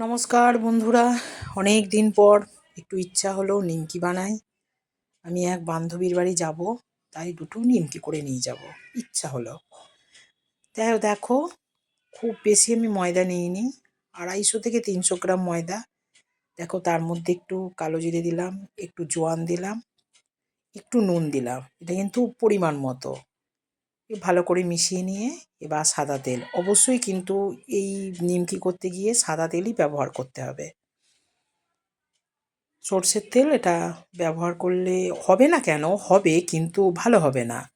নমস্কার, বন্ধুরা। অনেক দিন পর একটু ইচ্ছা হলো নিমকি বানাই। আমি এক বান্ধবীর বাড়ি যাব, তাই দুটো নিমকি করে নিয়ে যাব। ইচ্ছা হলো। তাই দেখো, খুব বেশি আমি ময়দা নিইনি। আড়াইশো থেকে তিনশো গ্রাম ময়দা। দেখো, তার মধ্যে একটু কালো জিরে দিলাম, একটু জোয়ান দিলাম, একটু নুন দিলাম। এটা কিন্তু পরিমাণ মতো। ভালো করে মিশিয়ে নিয়ে এবার সাদা তেল। অবশ্যই কিন্তু এই নিমকি করতে গিয়ে সাদা তেলই ব্যবহার করতে হবে। সর্ষের তেল এটা ব্যবহার করলে হবে না কেন? হবে কিন্তু ভালো হবে না।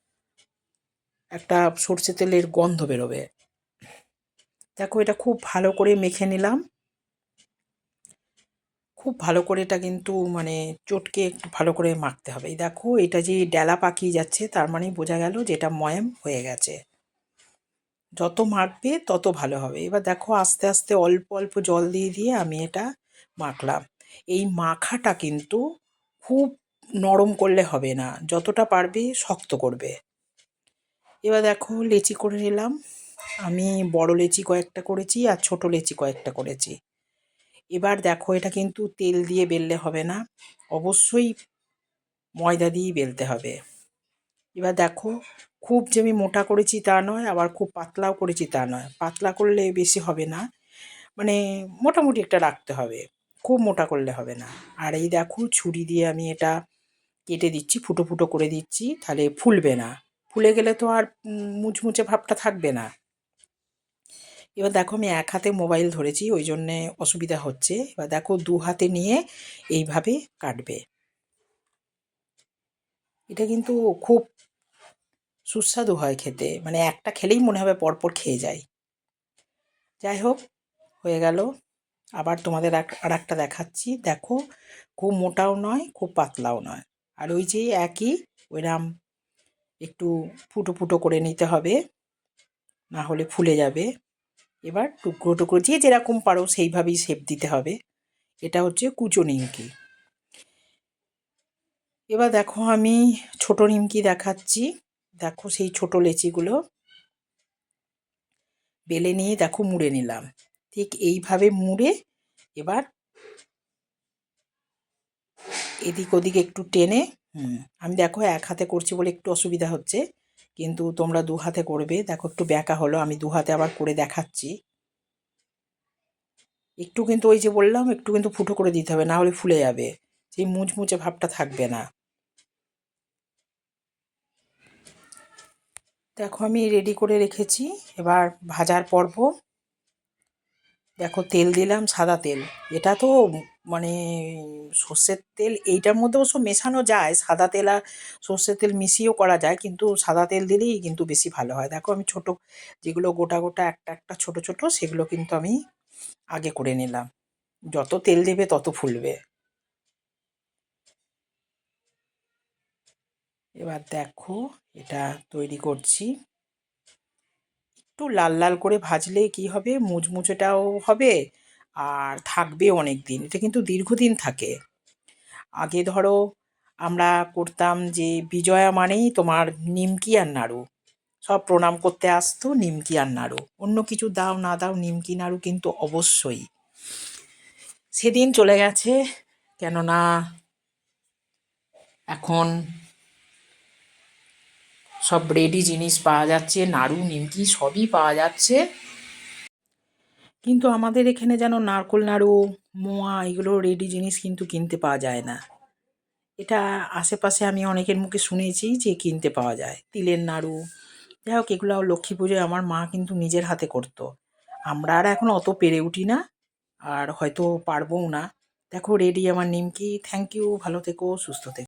একটা সর্ষে তেলের গন্ধ বেরোবে। দেখো এটা খুব ভালো করে মেখে নিলাম। খুব ভালো করে এটা কিন্তু মানে চটকে একটু ভালো করে মাখতে হবে। এই দেখো, এটা যে ডেলা পাকিয়ে যাচ্ছে, তার মানে বোঝা গেল যে এটা ময়াম হয়ে গেছে। যত মাখবে, তত ভালো হবে। এবার দেখো, আস্তে আস্তে অল্প অল্প জল দিয়ে দিয়ে আমি এটা মাখলাম। এই মাখাটা কিন্তু খুব নরম করলে হবে না। যতটা পারবে, শক্ত করবে। এবার দেখো, লেচি করে নিলাম। আমি বড় লেচি কয়েকটা করেছি আর ছোট লেচি কয়েকটা করেছি। এবার দেখো এটা কিন্তু তেল দিয়ে বেললে হবে না। অবশ্যই ময়দা দিয়েই বেলতে হবে। এবার দেখো, খুব যে আমি মোটা করেছি তা নয়, আবার খুব পাতলাও করেছি তা নয়। পাতলা করলে বেশি হবে না। মানে মোটামুটি একটা রাখতে হবে। খুব মোটা করলে হবে না। আর এই দেখো, ছুরি দিয়ে আমি এটা কেটে দিচ্ছি, ফুটো ফুটো করে দিচ্ছি, তাহলে ফুলবে না। ফুলে গেলে তো আর মুচমুচে ভাবটা থাকবে না। এবার দেখো আমি এক হাতে মোবাইল ধরেছি, ওই জন্যে অসুবিধা হচ্ছে। এবার দেখো দু হাতে নিয়ে এইভাবে কাটবে। এটা কিন্তু খুব সুস্বাদু হয় খেতে। মানে একটা খেলেই মনে হবে পরপর খেয়ে যায়। যাই হোক, হয়ে গেল। আবার তোমাদের আর একটা দেখাচ্ছি। দেখো, খুব মোটাও নয়, খুব পাতলাও নয়। আর ওই যে একই, ওইরাম একটু ফুটো ফুটো করে নিতে হবে, না হলে ফুলে যাবে। এবার টুকরো টুকরো যে যেরকম পারো সেইভাবেই শেপ দিতে হবে। এটা হচ্ছে কুচো নিমকি। এবার দেখো আমি ছোট নিমকি দেখাচ্ছি। দেখো সেই ছোট লেচিগুলো। বেলে নিয়ে দেখো মুড়ে নিলাম। ঠিক এইভাবে মুড়ে এবার এদিক ওদিক একটু টেনে, হুম, আমি দেখো এক হাতে করছি বলে একটু অসুবিধা হচ্ছে। কিন্তু তোমরা দু হাতে করবে। দেখো, একটু ব্যাকা হলো, আমি দু হাতে আবার করে দেখাচ্ছি। একটু কিন্তু ওই যে বললাম, একটু কিন্তু ফুটো করে দিতে হবে, না হলে ফুলে যাবে। সেই মুচমুচে ভাবটা থাকবে না। দেখো, আমি রেডি করে রেখেছি। এবার ভাজার পর্ব। দেখো, তেল দিলাম, সাদা তেল। এটা তো মানে সর্ষের তেল এইটার মধ্যে অবশ্য মেশানো যায়, সাদা তেল আর সর্ষের তেল মিশিয়েও করা যায়, কিন্তু সাদা তেল দিলেই কিন্তু বেশি ভালো হয়। দেখো আমি ছোট যেগুলো গোটা গোটা একটা একটা ছোট ছোট সেগুলো কিন্তু আমি আগে করে নিলাম। যত তেল দেবে তত ফুলবে। এবার দেখো এটা তৈরি করছি। একটু লাল লাল করে ভাজলে কি হবে? মুচমুচেটাও হবে? আর থাকবে অনেক দিন এটা কিন্তু দীর্ঘদিন থাকে। আগে ধরো আমরা করতাম যে বিজয়া মানেই তোমার নিমকি আর নাড়ু। সব প্রণাম করতে আসতো নিমকি আর নাড়ু। অন্য কিছু দাও না দাও নিমকি নাড়ু কিন্তু অবশ্যই। সেদিন চলে গেছে, কেননা এখন সব রেডি জিনিস পাওয়া যাচ্ছে, নাড়ু, নিমকি সবই পাওয়া যাচ্ছে। কিন্তু আমাদের এখানে যেন নারকোল, নাড়ু, মোয়া এগুলো রেডি জিনিস কিন্তু কিনতে পাওয়া যায় না। এটা আশেপাশে আমি অনেকের মুখে শুনেছি যে কিনতে পাওয়া যায়। তিলের নাড়ু। যাই হোক এগুলো লক্ষ্মী পুজোয় আমার মা কিন্তু নিজের হাতে করতো। আমরা আর এখন অত পেরে উঠি না, আর হয়তো পারবও না। দেখো রেডি আমার নিমকি। থ্যাংক ইউ ভালো থেকো, সুস্থ থেকো।